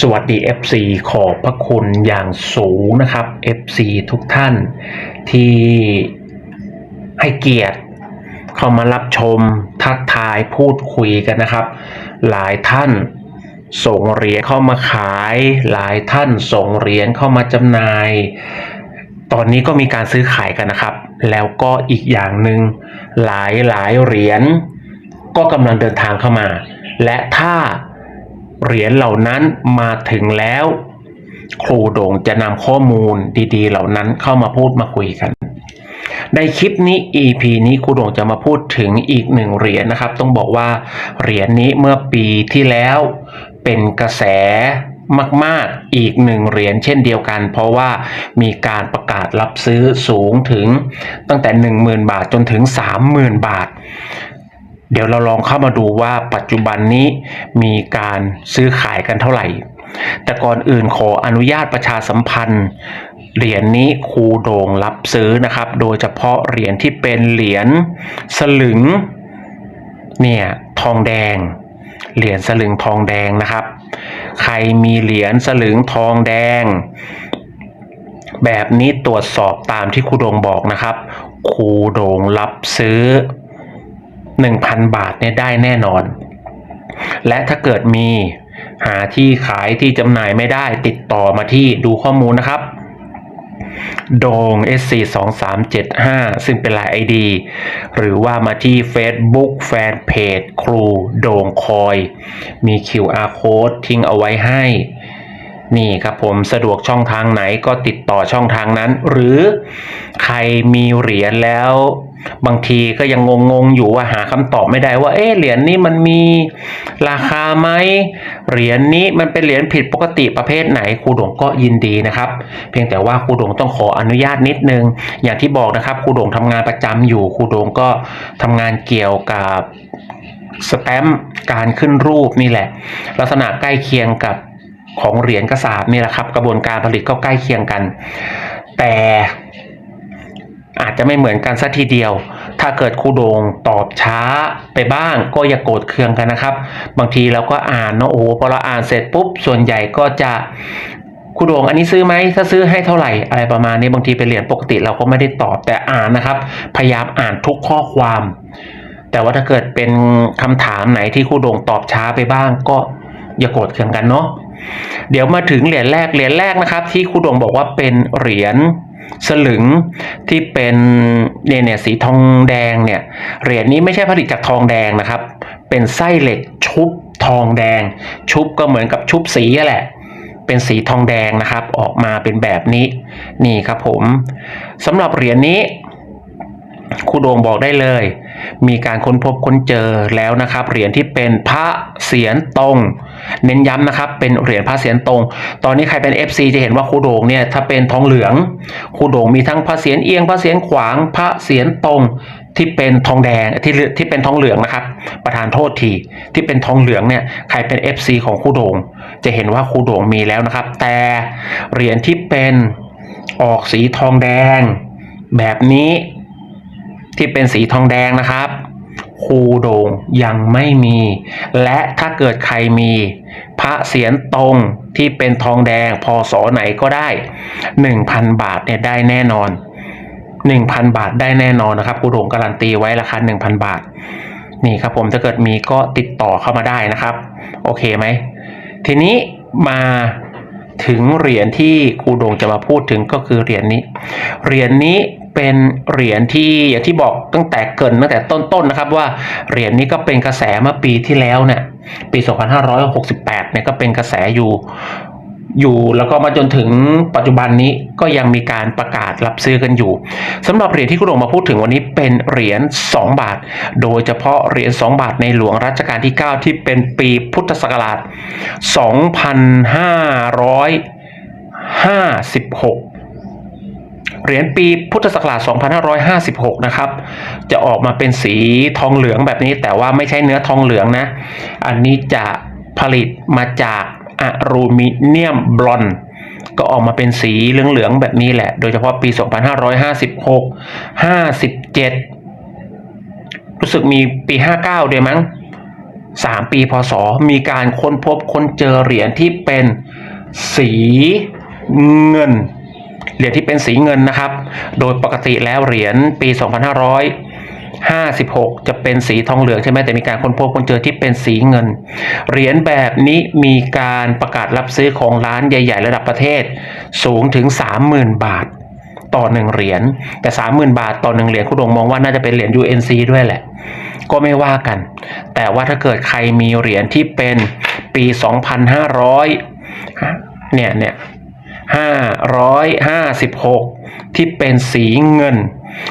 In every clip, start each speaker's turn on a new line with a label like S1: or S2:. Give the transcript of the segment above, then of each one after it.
S1: สวัสดี FC ขอบพระคุณอย่างสูงนะครับ FC ทุกท่านที่ให้เกียรติเข้ามารับชมทักทายพูดคุยกันนะครับ หลายท่านส่งเหรียญเข้ามาขาย หลายท่านส่งเหรียญเข้ามาจำหน่าย ตอนนี้ก็มีการซื้อขายกันนะครับ แล้วก็อีกอย่างหนึ่งหลายหลายเหรียญก็กำลังเดินทางเข้ามา และถ้า เหรียญเหล่านั้นมาถึงแล้ว ครูโด่งจะนำข้อมูลดีๆ เหล่านั้นเข้ามาพูดมาคุยกัน ในคลิปนี้ EP นี้ครูโด่งจะมาพูดถึงอีกหนึ่งเหรียญนะครับ ต้องบอกว่าเหรียญนี้เมื่อปีที่แล้วเป็นกระแสมาก ๆ อีกหนึ่งเหรียญเช่นเดียวกัน เพราะว่ามีการประกาศรับซื้อสูงถึงตั้งแต่ 10,000 บาทจนถึง 30,000 บาท เดี๋ยวเราลองเข้ามาดูว่าปัจจุบันนี้มีการซื้อขายกันเท่าไหร่ แต่ก่อนอื่นขออนุญาตประชาสัมพันธ์ เหรียญนี้ครูโด่งรับซื้อนะครับ โดยเฉพาะเหรียญที่เป็นเหรียญสลึงเนี่ยทองแดง เหรียญสลึงทองแดงนะครับ ใครมีเหรียญสลึงทองแดง แบบนี้ตรวจสอบตามที่ครูโดงบอกนะครับครูโดงรับซื้อ 1,000 บาทเนี่ยได้แน่นอน และถ้าเกิดมีหาที่ขายที่จำหน่ายไม่ได้ติดต่อมาที่ดูข้อมูลนะครับโดง SC 2 3 7 5 ซึ่งเป็นลาย ID หรือว่ามาที่ Facebook Fanpage ครูโดงคอย มี QR Code ทิ้งเอาไว้ให้ นี่ครับผมสะดวกช่องทางไหนก็ติดต่อช่องทางนั้น หรือใครมีเหรียญแล้ว บางทีก็ยังงงๆอยู่ว่าหาคำตอบไม่ได้ว่า เอ๊เหรียญนี้มันมีราคาไหมเหรียญนี้มันเป็นเหรียญผิดปกติประเภทไหนครูดงก็ยินดีนะครับ เพียงแต่ว่าครูดงต้องขออนุญาตนิดนึง อย่างที่บอกนะครับครูดงทำงานประจำอยู่ครูดงก็ทำงานเกี่ยวกับสแตมป์การขึ้นรูปนี่แหละ ลักษณะใกล้เคียงกับของเหรียญกระสาบนี่แหละครับ กระบวนการผลิตก็ใกล้เคียงกัน แต่ อาจจะไม่เหมือนกันสัทีเดียว ถ้าเกิดครูโดงตอบช้าไปบ้างก็อย่าโกรธเคืองกันนะครับ บางทีเราก็อ่านเนาะโอ้พอเราอ่านเสร็จปุ๊บส่วนใหญ่ก็จะครูโดงอันนี้ซื้อไหมถ้าซื้อให้เท่าไหร่อะไรประมาณนี้บางทีเป็นเหรียญปกติเราก็ไม่ได้ตอบแต่อ่านนะครับ พยายามอ่านทุกข้อความ แต่ว่าถ้าเกิดเป็นคำถามไหนที่ครูโดงตอบช้าไปบ้างก็อย่าโกรธเคืองกันเนาะเดี๋ยวมาถึงเหรียญแรกเหรียญแรกนะครับ ที่ครูโดงบอกว่าเป็นเหรียญ สลึงที่เป็นเนี่ยเนี่ยสีทองแดงเนี่ยเหรียญนี้ไม่ใช่ผลิตจากทองแดงนะครับ เป็นไส้เหล็กชุบทองแดง ชุบก็เหมือนกับชุบสีอะแหละ เป็นสีทองแดงนะครับ ออกมาเป็นแบบนี้นี่ครับผมสำหรับเหรียญนี้ ครูโดงบอกได้เลย มีการค้นพบค้นเจอแล้วนะครับเหรียญที่เป็นพระเสียรตรง เน้นย้ำนะครับ เป็นเหรียญพระเสียรตรง ตอนนี้ใครเป็น FC จะเห็นว่าครูโดงเนี่ยถ้าเป็นทองเหลืองครูโดงมีทั้งพระเสียรเอียงพระเสียรขวางพระเสียรตรงที่เป็นทองแดงที่ที่เป็นทองเหลืองนะครับ ประธานโทษทีที่เป็นทองเหลืองเนี่ยใครเป็น FC ของครูโดงจะเห็นว่าครูโดงมีแล้วนะครับ แต่เหรียญที่เป็นออกสีทองแดง แบบนี้ ที่เป็นสีทองแดงนะครับคูโดงยังไม่มี และถ้าเกิดใครมี พระเสียรตรงที่เป็นทองแดงพศไหนก็ได้ 1,000 บาทเนี่ยได้แน่นอน 1,000 บาทได้แน่นอนนะครับคูโดงการันตีไว้ราคา1,000 บาท นี่ครับผมถ้าเกิดมีก็ติดต่อเข้ามาได้นะครับ โอเคไหม ทีนี้มาถึงเหรียญที่ครูโดงจะมาพูดถึงก็คือเหรียญนี้ เหรียญนี้ เป็นเหรียญที่อย่างที่บอกตั้งแต่เกินตั้งแต่ต้นๆนะครับว่าเหรียญนี้ก็เป็นกระแสเมื่อปีที่แล้วเนี่ยปี 2568เนี่ยก็เป็นกระแสอยู่อยู่แล้วก็มาจนถึงปัจจุบันนี้ก็ยังมีการประกาศรับซื้อกันอยู่สำหรับเหรียญที่คุณลงมาพูดถึงวันนี้เป็นเหรียญ2 บาท โดยเฉพาะเหรียญ2 บาทในหลวงรัชกาลที่ 9 ที่เป็นปีพุทธศักราช 2556 เหรียญปีพุทธศักราช 2556 นะครับ จะออกมาเป็นสีทองเหลืองแบบนี้ แต่ว่าไม่ใช่เนื้อทองเหลืองนะ อันนี้จะผลิตมาจากอะลูมิเนียมบลอนก็ออกมาเป็นสีเหลืองๆแบบนี้แหละ โดยเฉพาะปี 2556 57 รู้สึกมีปี 59 ด้วยมั้งสามปีพศ มีการค้นพบค้นเจอเหรียญที่เป็นสีเงิน เหรียญที่เป็นสีเงินนะครับ โดยปกติแล้วเหรียญปี 2556 จะเป็นสีทองเหลืองใช่ไหมแต่มีการค้นพบค้นเจอที่เป็นสีเงิน เหรียญแบบนี้มีการประกาศรับซื้อของร้านใหญ่ ๆ ระดับประเทศ สูงถึง 30,000 บาท ต่อหนึ่งเหรียญแต่ 30,000 บาทต่อหนึ่งเหรียญคุณดงมองว่าน่าจะเป็นเหรียญ UNC ด้วยแหละ ก็ไม่ว่ากัน แต่ว่าถ้าเกิดใครมีเหรียญที่เป็นปี 2,500เนี่ยเนี่ย 556 ที่เป็นสีเงิน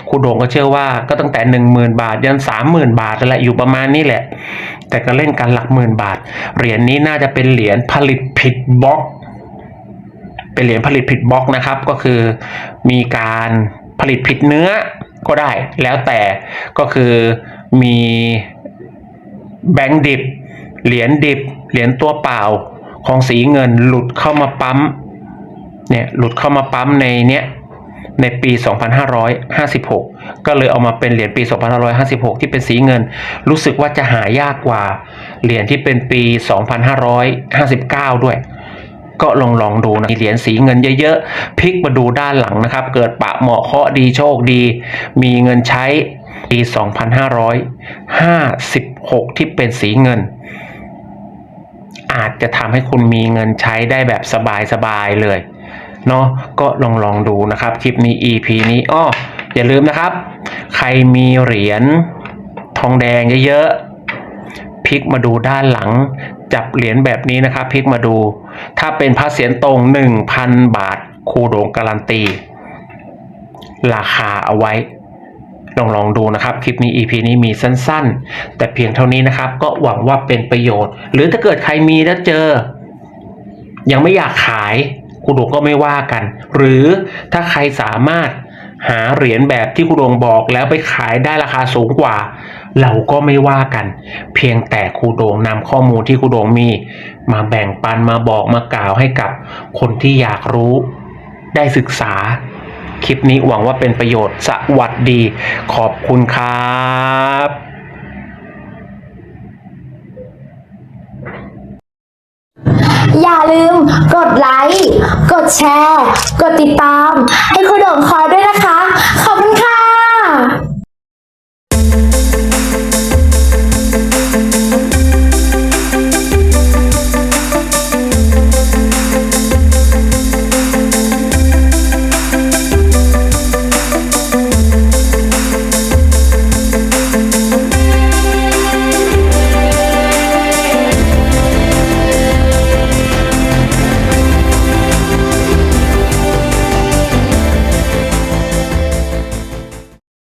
S1: คุณโด่งก็เชื่อว่าก็ตั้งแต่ 10,000 บาท ยัน 30,000 บาทนั่แหละอยู่ประมาณนี้แหละ แต่ก็เล่นกันหลักหมื่นบาท เหรียญนี้น่าจะเป็นเหรียญผลิตผิดบล็อก เป็นเหรียญผลิตผิดบล็อกนะครับ ก็คือมีการผลิตผิดเนื้อก็ได้ แล้วแต่ก็คือมีแบงค์ดิบ เหรียญดิบ เหรียญตัวเปล่าของสีเงินหลุดเข้ามาปั๊ม เนี่ยหลุดเข้ามาปั๊มในเนี้ยในปี 2556 ก็เลยเอามาเป็นเหรียญปี 2556 ที่เป็นสีเงิน รู้สึกว่าจะหายากกว่า เหรียญที่เป็นปี 2559 ด้วย ก็ลองลองดูนะเหรียญสีเงินเยอะๆ พลิกมาดูด้านหลังนะครับ เกิดปะเหมาะเคาะดีโชคดี มีเงินใช้ปี 2556 ที่เป็นสีเงิน อาจจะทำให้คุณมีเงินใช้ได้แบบสบายๆเลย เนาะก็ลองลองดูนะครับคลิปนี้ EP นี้อ้ออย่าลืมนะครับ ใครมีเหรียญทองแดงเยอะๆพลิกมาดูด้านหลัง จับเหรียญแบบนี้นะครับพลิกมาดู ถ้าเป็นพระเสียรตรง 1,000 บาทคูโดงการันตี ราคาเอาไว้ลองลองดูนะครับ คลิปนี้ EP นี้มีสั้นๆ แต่เพียงเท่านี้นะครับ ก็หวังว่าเป็นประโยชน์ หรือถ้าเกิดใครมีแล้วเจอ ยังไม่อยากขาย ครูโดงก็ไม่ว่ากัน หรือถ้าใครสามารถหาเหรียญแบบที่ครูโดงบอกแล้วไปขายได้ราคาสูงกว่า เราก็ไม่ว่ากัน เพียงแต่ครูโดงนำข้อมูลที่ครูโดงมี มาแบ่งปันมาบอกมากล่าวให้กับคนที่อยากรู้ ได้ศึกษา คลิปนี้หวังว่าเป็นประโยชน์สวัสดี ขอบคุณครับ
S2: อย่าลืมกดไลค์ กดแชร์ กดติดตาม ให้